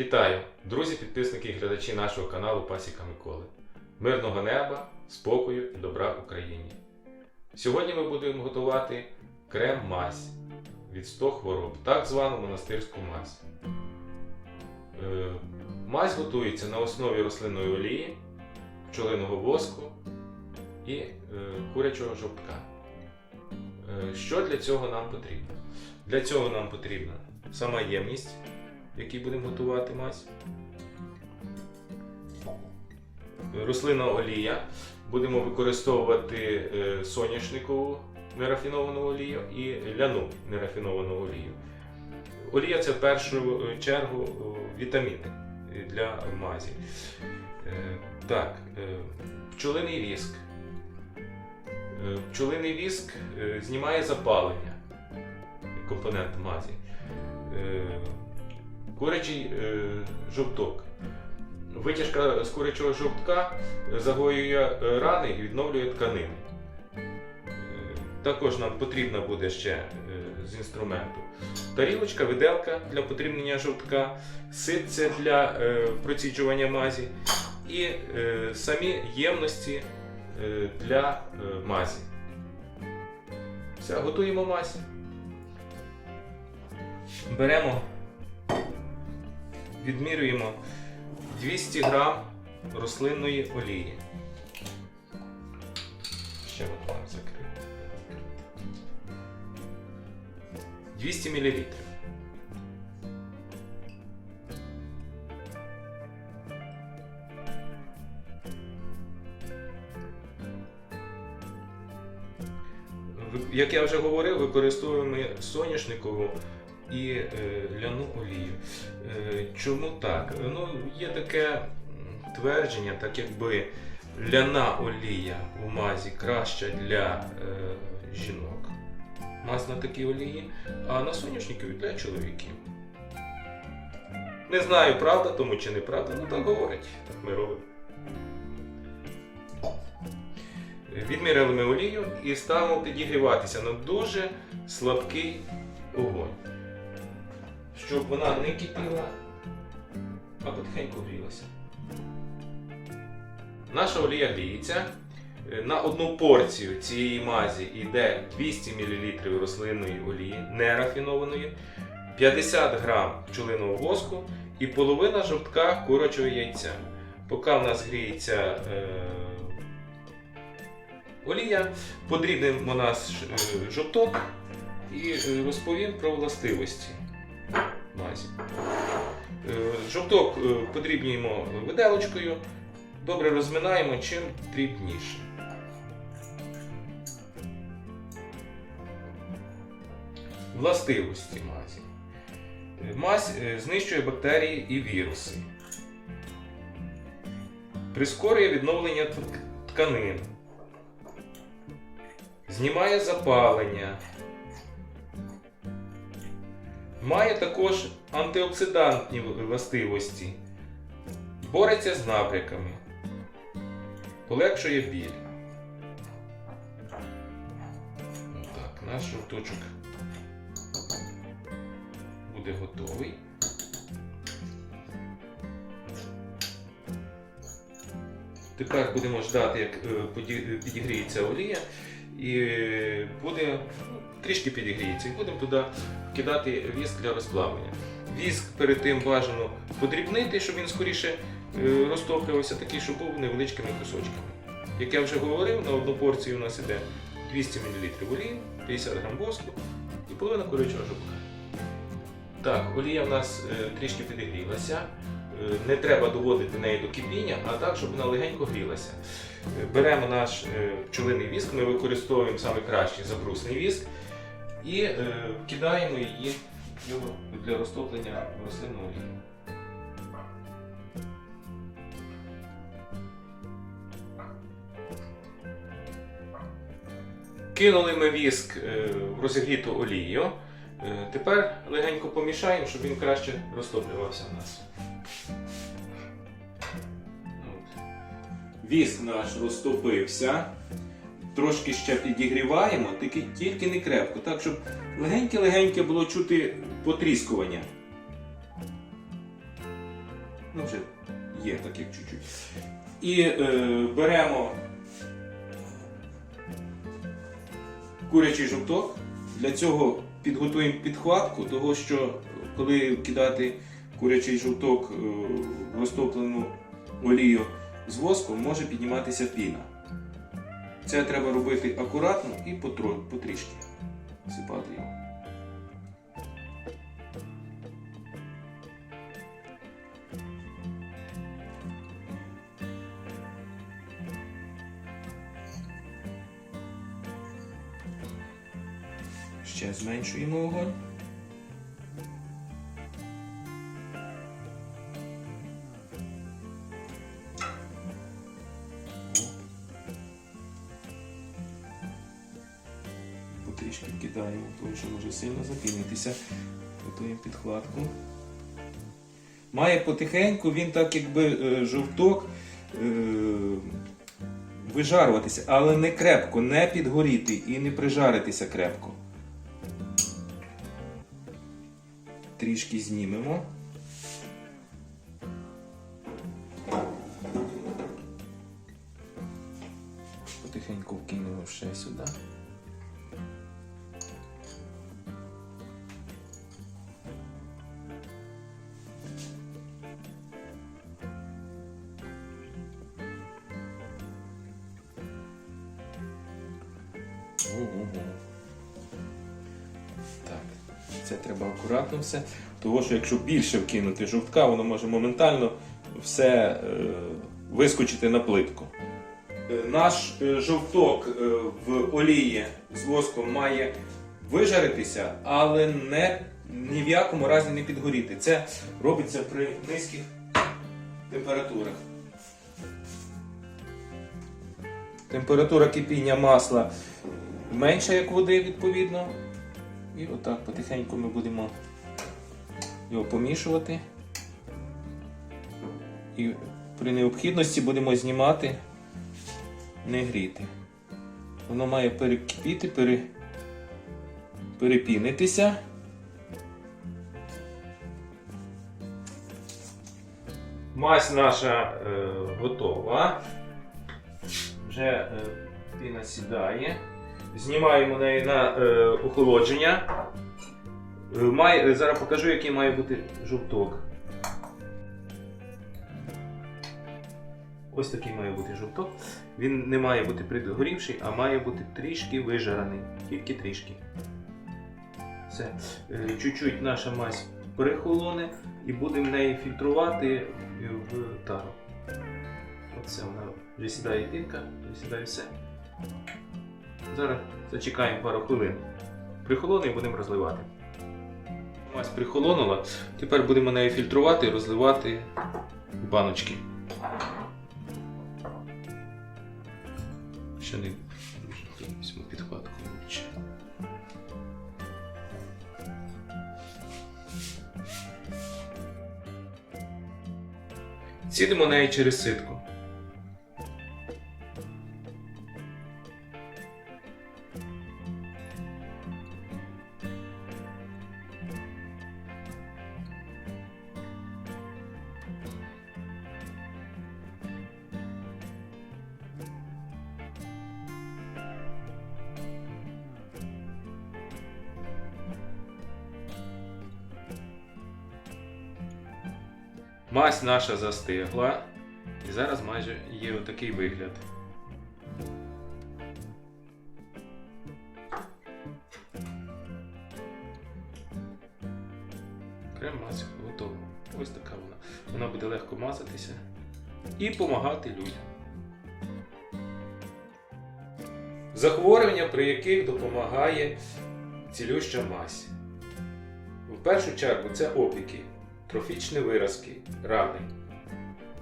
Вітаю, друзі, підписники і глядачі нашого каналу Пасіка Миколи. Мирного неба, спокою і добра Україні. Сьогодні ми будемо готувати крем мазь від 100 хвороб, так звану монастирську мазь. Е, Мазь готується на основі рослинної олії, пчолиного воску і е, курячого жовтка. Е, Що для цього нам потрібно? Для цього нам потрібна сама ємність, в якій будемо готувати мазь. Рослинна олія. Будемо використовувати е, соняшникову нерафіновану олію і ляну нерафіновану олію. Олія це в першу е, чергу е, вітаміни для мазі. Так, пчолиний віск. Пчолиний віск знімає запалення, компонент мазі. Курячий е, жовток. Витяжка з курячого жовтка загоює е, рани і відновлює тканини. Е, Також нам потрібна буде ще е, з інструменту тарілочка, виделка для потрібнення жовтка, ситце для проціджування мазі і самі ємності для мазі. Все, готуємо мазь. Беремо, відмірюємо 200 грам рослинної олії. Ще вам закрию. 200 мл. Як я вже говорив, використовуємо соняшникову і е, ляну олію. Е, чому так? Ну, є таке твердження, так якби ляна олія у мазі краща для е, жінок. Маз на такій олії, а на соняшникові для чоловіків. Не знаю, правда тому чи неправда, ну так говорять, так ми робимо. Відміряли ми олію і ставимо підігріватися на дуже слабкий огонь. Щоб вона не кипіла, а потихеньку грілася. Наша олія гріється. Е, На одну порцію цієї мазі йде 200 мл рослинної олії, нерафінованої, 50 г пчолиного воску і половина жовтка курячого яйця. Поки в нас гріється е, олія, подрібнемо наш е, жовток і е, розповім про властивості мазі. Е, Жовток е, подрібнюємо виделочкою, добре розминаємо чим дрібніше. Властивості мазі. Е, Мазь знищує бактерії і віруси. Прискорює відновлення тканин. Знімає запалення. Має також антиоксидантні властивості. Бореться з набряками. Полегшує біль. Так, наш жовточок буде готовий. Тепер будемо ждати, як е, підігріється олія, і е, буде ну, трішки підігріється, і будемо туди кидати віск для розплавлення. Віск перед тим бажано подрібнити, щоб він скоріше е, розтоплювався, такий, щоб був невеличкими кусочками. Як я вже говорив, на одну порцію у нас іде 200 мл олії, 50 г воску і половина курячого жовтка. Так, олія в нас е, трішки підігрілася. Е, Не треба доводити неї до кипіння, а так, щоб вона легенько грілася. Беремо наш пчолиний віск, ми використовуємо саме кращий забрусний віск і е, кидаємо її для розтоплення в рослинну олію. Кинули ми віск е, в розігріту олію. Е, Тепер легенько помішаємо, щоб він краще розтоплювався в нас. Віск наш розтопився. Трошки ще підігріваємо, тільки, тільки не крепко, так, щоб легеньке-легеньке було чути потріскування. Ну, вже є так як чуть-чуть. І е, беремо курячий жовток. Для цього підготуємо підхватку, того що коли кидати курячий жовток е, в розтоплену олію з воском, може підніматися піна. Це треба робити акуратно і потрішки сипати його. Ще зменшуємо вогонь. Потрішки кидаємо, тому що може сильно запінитися. Готуємо підкладку. Має потихеньку, він так якби е, жовток вижаруватися, але не крепко, не підгоріти і не прижаритися крепко. Трішки знімемо. Ого. Так, це треба акуратно все. Тому що якщо більше вкинути жовтка, воно може моментально все е, вискочити на плитку. Е, Наш е, жовток е, в олії з воском має вижаритися, але не, ні в якому разі не підгоріти. Це робиться при низьких температурах. Температура кипіння масла менша, як води, відповідно. І отак потихеньку ми будемо його помішувати. І при необхідності будемо знімати, не гріти. Воно має перекипіти, пере... перепінитися. Мазь наша е, готова. Вже е, піна сідає. Знімаємо неї на е, охолодження. Е, має, зараз покажу, який має бути жовток. Ось такий має бути жовток. Він не має бути пригорівший, а має бути трішки вижарений. Тільки трішки. Все. Е, Чуть-чуть наша мазь перехолоне і будемо неї фільтрувати в тару. Оце вона вже сідає пінка, вже сідає все. Зараз зачекаємо пару хвилин. Прихолоне і будемо розливати. Мазь прихолонула. Тепер будемо нею фільтрувати і розливати баночки. Ще не візьму підкладку лучше. Сідемо неї через ситку. Мазь наша застигла. І зараз майже є отакий вигляд. Крем мазь готова. Ось така вона. Вона буде легко мазатися і допомагати людям. Захворювання, при яких допомагає цілюща мазь. В першу чергу це опіки, трофічні виразки, рани,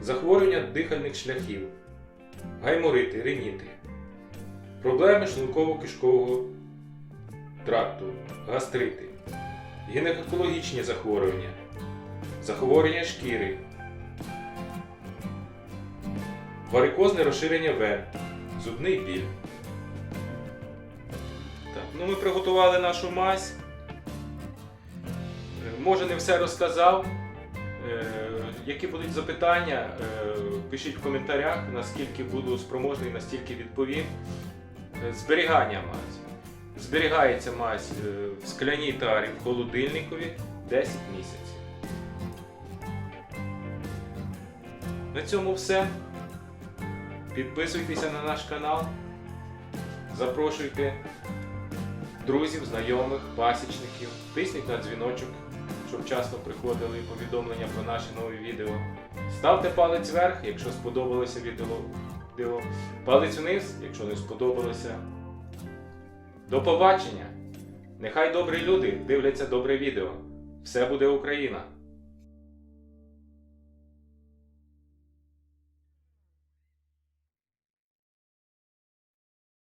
захворювання дихальних шляхів, гайморити, риніти, проблеми шлунково-кишкового тракту, гастрити, гінекологічні захворювання, захворювання шкіри, варикозне розширення вен, зубний біль. Так, ну ми приготували нашу мазь. Може не все розказав. Е, Які будуть запитання, е, пишіть в коментарях, наскільки буду спроможний, настільки відповім. Е, Зберігання мазі. Зберігається мазь в скляній тарі в холодильникові 10 місяців. На цьому все. Підписуйтеся на наш канал. Запрошуйте друзів, знайомих, пасічників. Тисніть на дзвіночок, щоб вчасно приходили повідомлення про наші нові відео. Ставте палець вверх, якщо сподобалося відео. Палець вниз, якщо не сподобалося. До побачення! Нехай добрі люди дивляться добре відео. Все буде Україна!